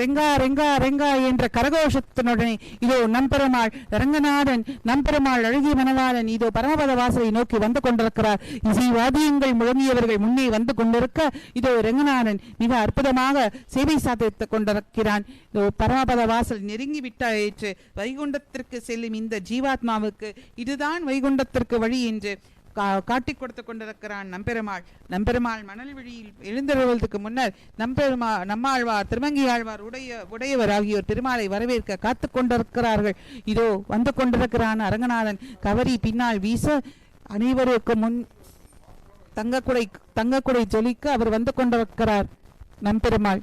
ரெங்கா ரெங்கா ரெங்கா என்ற கரகோஷத்தினுடனே இதோ நம்பெருமாள் ரங்கநாதன் நம்பெருமாள் அழகிய மணவாளன் இதோ பரமபத வாசலை நோக்கி வந்து கொண்டிருக்கிறார். இசைவாதியங்கள் முழங்கியவர்கள் முன்னே வந்து கொண்டிருக்க இதோ ரங்கநாதன் மிக அற்புதமாக சேவை சாதித்துக் கொண்டிருக்கிறான். இதோ பரமபத வாசல் நெருங்கி விட்டாயிற்று. வைகுண்டத்திற்கு செல்லும் இந்த ஜீவாத்மாவுக்கு இதுதான் வைகுண்டத்திற்கு வழி என்று கா- காட்டிக் கொடுத்து கொண்டிருக்கிறான் நம்பெருமாள். நம்பெருமாள் மணல் வழியில் எழுந்தருவதற்கு முன்னர் நம்பெருமா நம்மாழ்வார் திருமங்கி ஆழ்வார் உடைய உடையவர் ஆகியோர் பெருமாளை வரவேற்க காத்து கொண்டிருக்கிறார்கள். இதோ வந்து கொண்டிருக்கிறான் அரங்கநாதன். கவரி பின்னால் வீச அனைவருக்கு முன் தங்கக்குடை தங்கக்குடை ஜொலிக்க அவர் வந்து கொண்டிருக்கிறார் நம்பெருமாள்.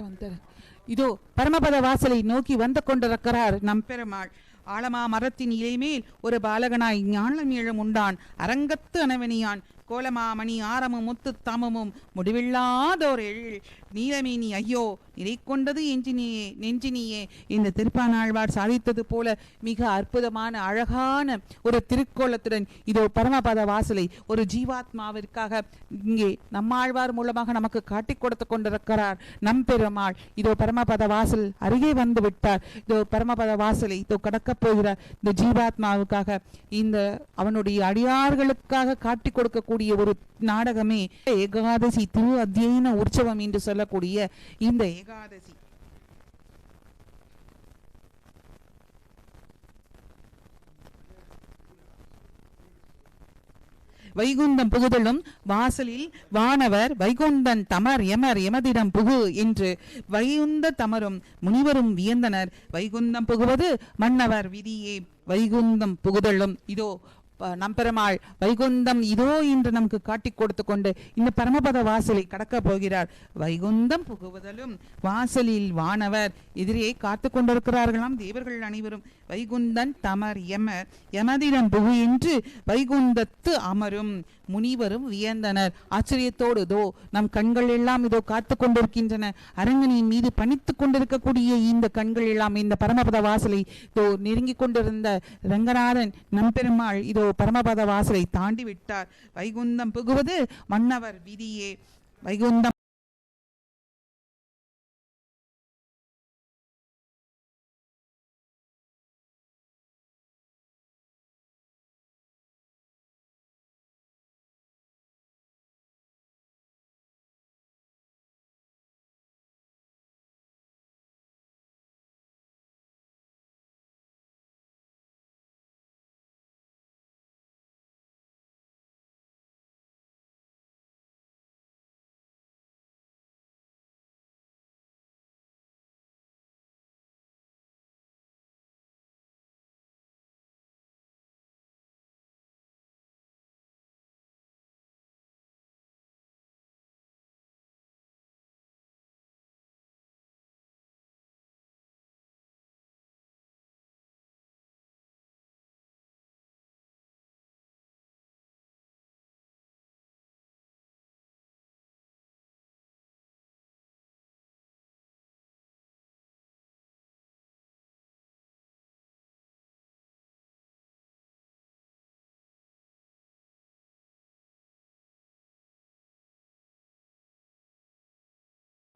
வந்தார் இதோ பரமபத வாசலை நோக்கி வந்து கொண்டிருக்கிறார் நம்பெருமாள். ஆலமா மரத்தின் இலைமேல் ஒரு பாலகனாய் ஞானம் இழம் உண்டான். அரங்கத்து அனவனியான் கோலமாமணி ஆரமும் முத்து தாமமும். முடிவில்லாதோர் எழில் நீலமேனி ஐயோ நிறை கொண்டது எஞ்சினியே நெஞ்சினியே. இந்த திருப்பானாழ்வார் சாதித்தது போல மிக அற்புதமான அழகான ஒரு திருக்கோலத்துடன் இதோ பரமபத வாசலை ஒரு ஜீவாத்மாவிற்காக இங்கே நம்மாழ்வார் மூலமாக நமக்கு காட்டிக் கொடுத்து கொண்டிருக்கிறார். நம் பெருமாள் இதோ பரமபத வாசல் அருகே வந்து விட்டார். இதோ பரமபத வாசலை இதோ கடக்கப் போகிறார் இந்த ஜீவாத்மாவுக்காக இந்த அவனுடைய அடியார்களுக்காக காட்டிக் கொடுக்கக்கூடிய ஒரு நாடகமே ஏகாதசி திரு அத்தியன உற்சவம் என்று சொல்ல சொல்லக்கூடிய இந்த ஏகாதசி. வைகுந்தம் புகுதலும் வாசலில் வானவர் வைகுந்தன் தமர் எமர் எமதிடம் புகு என்று வைகுந்த தமரும் முனிவரும் வியந்தனர். வைகுந்தம் புகுவது மன்னவர் விதியே. வைகுந்தம் புகுதலும் இதோ நம்பெருமாள் வைகுந்தம் இதோ என்று நமக்கு காட்டிக் கொடுத்து கொண்டு இந்த பரமபத வாசலை கடக்க போகிறார். வைகுந்தம் புகுவதலும் வாசலில் வானவர் எதிரியை காத்து கொண்டிருக்கிறார்களாம். தேவர்கள் அனைவரும் வைகுந்தன் தமர் எமர் எமதிடம் புகு என்று வைகுந்தத்து அமரும் முனிவரும் வியந்தனர். ஆச்சரியத்தோடு இதோ நம் கண்கள் எல்லாம் இதோ காத்து கொண்டிருக்கின்றன. அரங்கனின் மீது பணித்து கொண்டிருக்கக்கூடிய இந்த கண்கள் எல்லாம் இந்த பரமபத வாசலை இதோ நெருங்கிக் கொண்டிருந்த ரங்கநாதன் நம்பெருமாள் இதோ பரமபத வாசலை தாண்டி விட்டார். வைகுந்தம் புகுவது மன்னவர் விதியே. வைகுந்தம்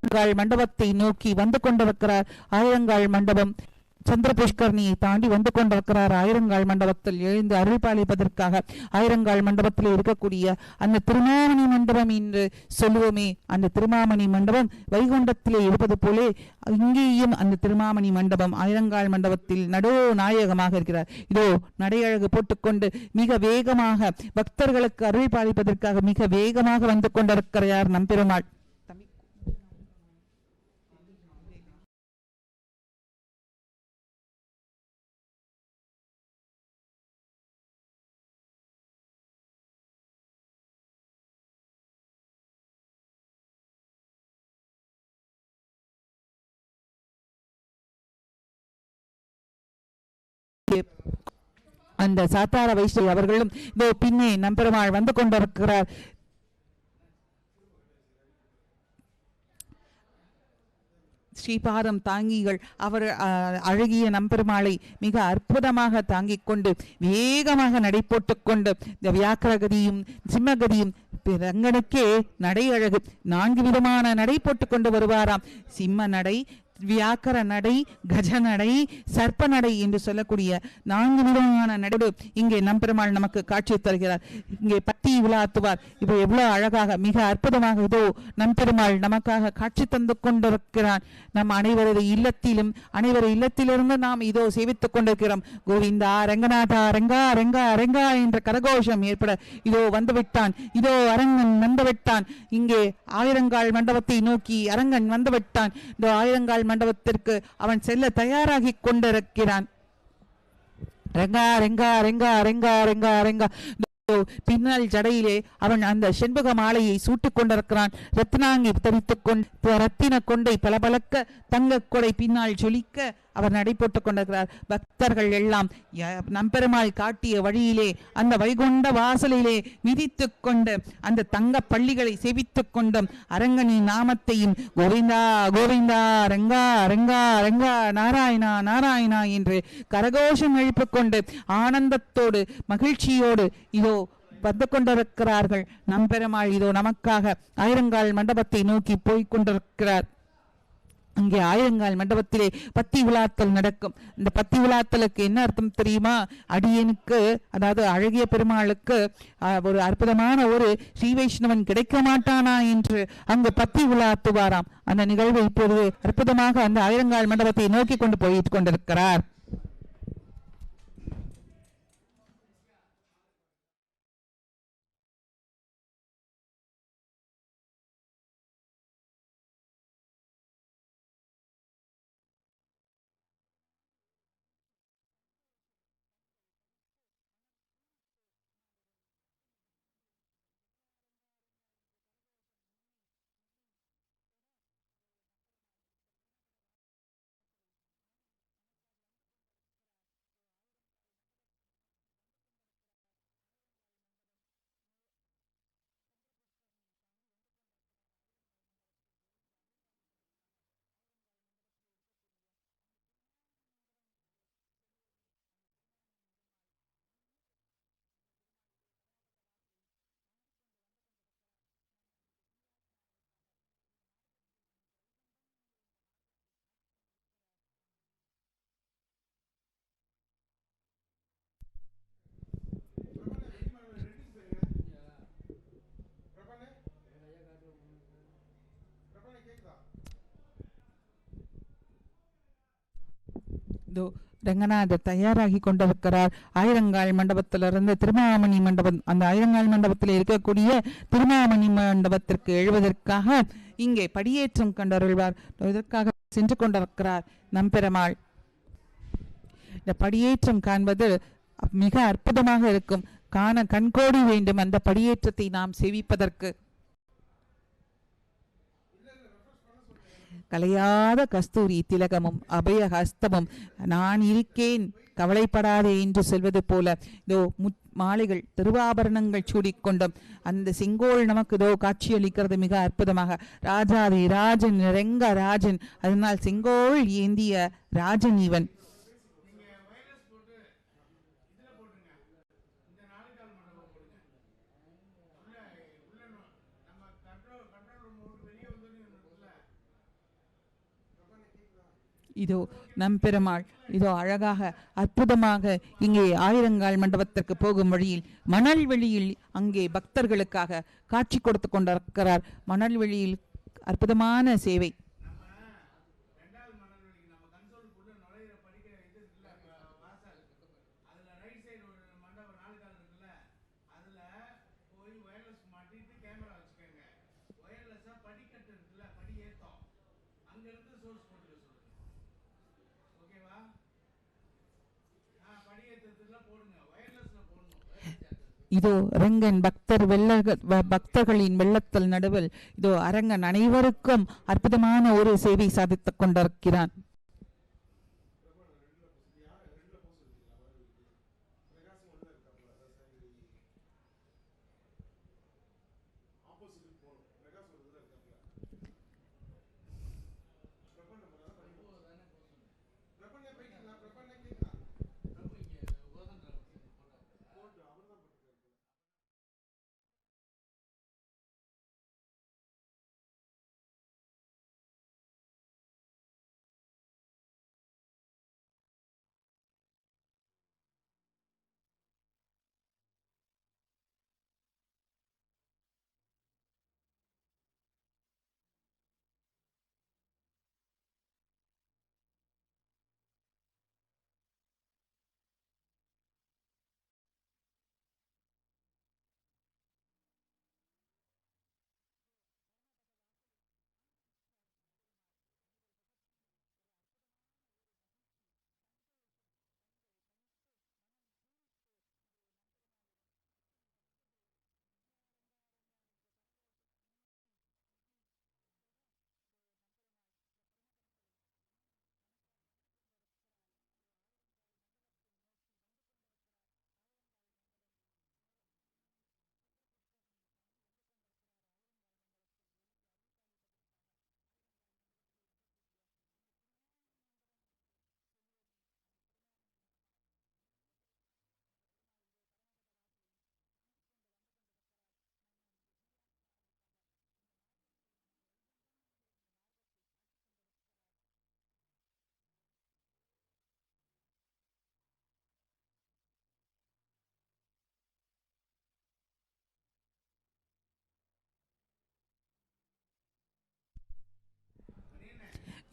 ஆயிரங்கால் மண்டபத்தை நோக்கி வந்து கொண்டிருக்கிறார். ஆயிரங்கால் மண்டபம் சந்திர புஷ்கரணியை தாண்டி வந்து கொண்டிருக்கிறார். ஆயிரங்கால் மண்டபத்தில் எழுந்து அருள் பாலிப்பதற்காக ஆயிரங்கால் மண்டபத்தில் இருக்கக்கூடிய அந்த திருமாமணி மண்டபம் என்று சொல்லுவோமே அந்த திருமாமணி மண்டபம் வைகுண்டத்திலே இருப்பது போலே இங்கேயும் அந்த திருமாமணி மண்டபம் ஆயிரங்கால் மண்டபத்தில் நடுவோ நாயகமாக இருக்கிறார். இதோ நடையழகு போட்டுக்கொண்டு மிக வேகமாக பக்தர்களுக்கு அருள் பாலிப்பதற்காக மிக வேகமாக வந்து கொண்டிருக்கிறார் நம்பெருமாள். வைத்து அந்த சாத்தார வைஷ்ணவி அவர்களும் இதோ பின்னே நம்பெருமாள் வந்து கொண்டிருக்கிறார். ஸ்ரீபாதம் தாங்கிகள் அவர் அழகிய நம்பெருமாளை மிக அற்புதமாக தாங்கிக் கொண்டு வேகமாக நடைபோட்டு கொண்டு இந்த வியாக்கரகதியும் சிம்மகதியும் ரங்கனுக்கே நடை அழகு நான்கு விதமான நடை போட்டு கொண்டு வருவாராம். சிம்ம நடை வியாக்கர நடை கஜ நடை சர்ப்ப நடை என்று சொல்லக்கூடிய நான்கு விதமான நடையோடு இங்கே நம்பெருமாள் நமக்கு காட்சி தருகிறார். இங்கே பத்தி விழாத்துவார். இப்போ எவ்வளவு அழகாக மிக அற்புதமாக இதோ நம்பெருமாள் நமக்காக காட்சி தந்து கொண்டிருக்கிறான். நம் அனைவரது இல்லத்திலும் அனைவரு இல்லத்திலிருந்து நாம் இதோ சேவித்துக் கொண்டிருக்கிறோம். கோவிந்தா ரங்கநாதா ரங்கா ரங்கா ரங்கா என்ற கரகோஷம் ஏற்பட இதோ வந்துவிட்டான். இதோ அரங்கன் வந்துவிட்டான். இங்கே ஆயிரங்கால் மண்டபத்தை நோக்கி அரங்கன் வந்துவிட்டான். இதோ ஆயிரங்கால் மண்டபத்திற்கு அவன் செல்ல தயாராகி கொண்டிருக்கிறான். ரெங்கா ரெங்கா ரெங்கா ரெங்கா ரெங்கா ரெங்கா. பின்னால் ஜடையிலே அவன் அந்த செண்பக மாலையை சூட்டிக் கொண்டிருக்கிறான். ரத்னாங்கி தரித்துக் கொண்டு ரத்தின கொண்டை பளபளக்க தங்க கொடை பின்னால் சொலிக்க அவர் நடைபோட்டுக் கொண்டிருக்கிறார் பக்தர்கள் எல்லாம் ய- நம்பெருமாள் காட்டிய வழியிலே அந்த வைகுண்ட வாசலிலே மிதித்துக் கொண்டு அந்த தங்க பள்ளிகளை செவித்துக் கொண்டும் அரங்கனின் நாமத்தையும் கோவிந்தா கோவிந்தா ரங்கா ரங்கா ரங்கா நாராயணா நாராயணா என்று கரகோஷம் எழுப்பிக் கொண்டு ஆனந்தத்தோடு மகிழ்ச்சியோடு இதோ வந்து கொண்டிருக்கிறார்கள். நம்பெருமாள் இதோ நமக்காக ஆயிரங்கால் மண்டபத்தை நோக்கி போய்க் கொண்டிருக்கிறார். அங்கே ஆயிரங்கால் மண்டபத்திலே பத்தி விழாத்தல் நடக்கும். இந்த பத்தி விழாத்தலுக்கு என்ன அர்த்தம் தெரியுமா? அடியனுக்கு அதாவது அழகிய பெருமாளுக்கு ஒரு அற்புதமான ஒரு ஸ்ரீ வைஷ்ணவன் கிடைக்க மாட்டானா என்று அங்கு பத்தி விழாத்துவாராம் அந்த நிகழ்வு இப்போது அற்புதமாக அந்த ஆயிரங்கால் மண்டபத்தை நோக்கி கொண்டு போயிட்டு கொண்டிருக்கிறார். இதோ ரங்கநாதர் தயாராகி கொண்டிருக்கிறார். ஆயிரங்கால் மண்டபத்திலிருந்து திருமாமணி மண்டபம் அந்த ஆயிரங்கால் மண்டபத்தில் இருக்கக்கூடிய திருமாமணி மண்டபத்திற்கு எழுவதற்காக இங்கே படியேற்றம் கண்டருள்வார். இதற்காக சென்று கொண்டிருக்கிறார் நம்பெருமாள் இந்த படியேற்றம் காண்பது மிக அற்புதமாக இருக்கும். காண கண்கோடி வேண்டும் அந்த படியேற்றத்தை நாம் செவிப்பதற்கு. கலையாத கஸ்தூரி திலகமும் அபய ஹஸ்தமும் நான் இருக்கேன் கவலைப்படாதே என்று சொல்வது போல இதோ முத் மாலைகள் திருவாபரணங்கள் சூடிக்கொண்டும் அந்த செங்கோல் நமக்கு இதோ காட்சியளிக்கிறது மிக அற்புதமாக. ராஜாதி ராஜன் ரெங்க ராஜன் அதனால் செங்கோல் ஏந்திய ராஜன் இவன். இதோ நம்பெருமாள் இதோ அழகாக அற்புதமாக இங்கே ஆயிரங்கால் மண்டபத்திற்கு போகும் வழியில் மணல் வெளியில் அங்கே பக்தர்களுக்காக காட்சி கொடுத்து கொண்டிருக்கிறார். மணல் வெளியில் அற்புதமான சேவை. இதோ அரங்கன் பக்தர் வெள்ள பக்தர்களின் வெள்ளத்தல் நடுவில் இதோ அரங்கன் அனைவருக்கும் அற்புதமான ஒரு சேவை சாதித்துக் கொண்டிருக்கிறான்.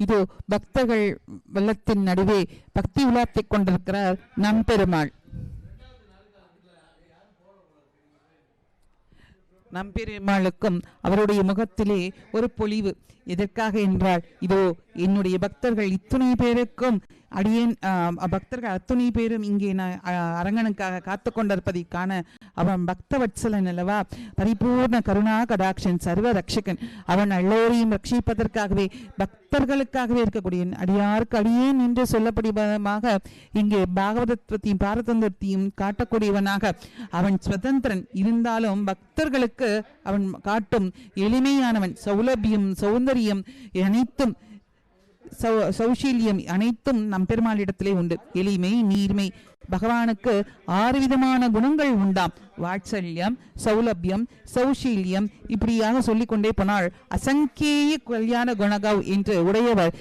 இதோ பக்தர்கள் வெள்ளத்தின் நடுவே பக்தி உலாத்திக் கொண்டிருக்கிறார் நம் பெருமாள் நம்பெருமாளுக்கும் அவருடைய முகத்திலே ஒரு பொலிவு. எதற்காக என்றால் இதோ என்னுடைய பக்தர்கள் இத்துணை பேருக்கும் அடியேன் பக்தர்கள் அத்துணை பேரும் இங்கே நான் அரங்கனுக்காக காத்து கொண்டிருப்பதை காண அவன் பக்த வட்சலன் அல்லவா? பரிபூர்ண கருணா கடாட்சன் சர்வ ரட்சகன் அவன் எல்லோரையும் ரட்சிப்பதற்காகவே பக்தர்களுக்காகவே இருக்கக்கூடிய அடியாருக்கு அடியேன் என்று சொல்லப்படுவதமாக இங்கே பாகவதத்துவத்தையும் பாரதந்திரத்தையும் காட்டக்கூடியவனாக அவன் சுதந்திரன். இருந்தாலும் பக்தர்களுக்கு அவன் காட்டும் எளிமையானவன் சௌலபியம் சௌந்தரியம் அனைத்தும் சௌ- சௌசீல்யம் அனைத்தும் நம் பெருமாளிடத்திலே உண்டு. எளிமை நீர்மை பகவானுக்கு ஆறு விதமான குணங்கள் உண்டாம். வாட்சல்யம் சௌலபியம் சௌஷீல்யம் இப்படியாக சொல்லிக்கொண்டே போனால் அசங்கேய கல்யாண குணகவ் என்று உடையவர்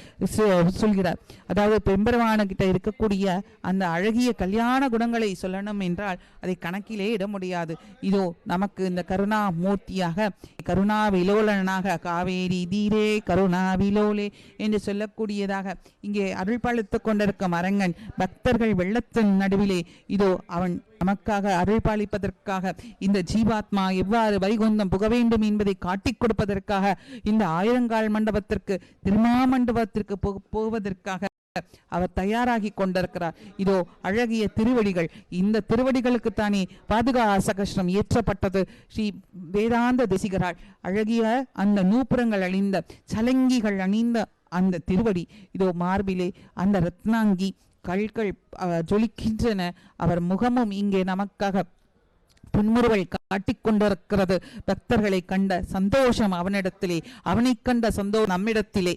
சொல்கிறார். அதாவது பெரும்பெருமான கிட்ட இருக்கக்கூடிய அந்த அழகிய கல்யாண குணங்களை சொல்லணும் என்றால் அதை கணக்கிலே இட முடியாது. இதோ நமக்கு இந்த கருணா மூர்த்தியாக கருணா விலோலனாக காவேரி தீரே கருணா விலோலே என்று சொல்லக்கூடியதாக இங்கே அருள் பாலித்துக் கொண்டிருக்கும் அரங்கன் பக்தர்கள் வெள்ளத்தின் நடுவிலே இதோ அவன் நமக்காக அருள்பாலிப்பதற்காக இந்த ஜீவாத்மா எவ்வாறு வைகுந்தம் புக வேண்டும் என்பதை காட்டிக் கொடுப்பதற்காக இந்த ஆயிரங்கால் மண்டபத்திற்கு திருமாமண்டபத்திற்கு போ- போவதற்காக அவர் தயாராகி கொண்டிருக்கிறார். இதோ அழகிய திருவடிகள். இந்த திருவடிகளுக்கு தானே பாதுகா ஏற்றப்பட்டது ஸ்ரீ வேதாந்த திசிகரால் அழகிய அந்த நூப்புரங்கள் அணிந்த சலங்கிகள் அணிந்த அந்த திருவடி. இதோ மார்பிலே அந்த ரத்னாங்கி கல்கள் அஹ், ஜொலிக்கின்றன. அவர் முகமும் இங்கே நமக்காக புன்முறுவல் காட்டிக்கொண்டிருக்கிறது பக்தர்களை கண்ட சந்தோஷம் அவனிடத்திலே. அவனை கண்ட சந்தோஷம் நம்மிடத்திலே.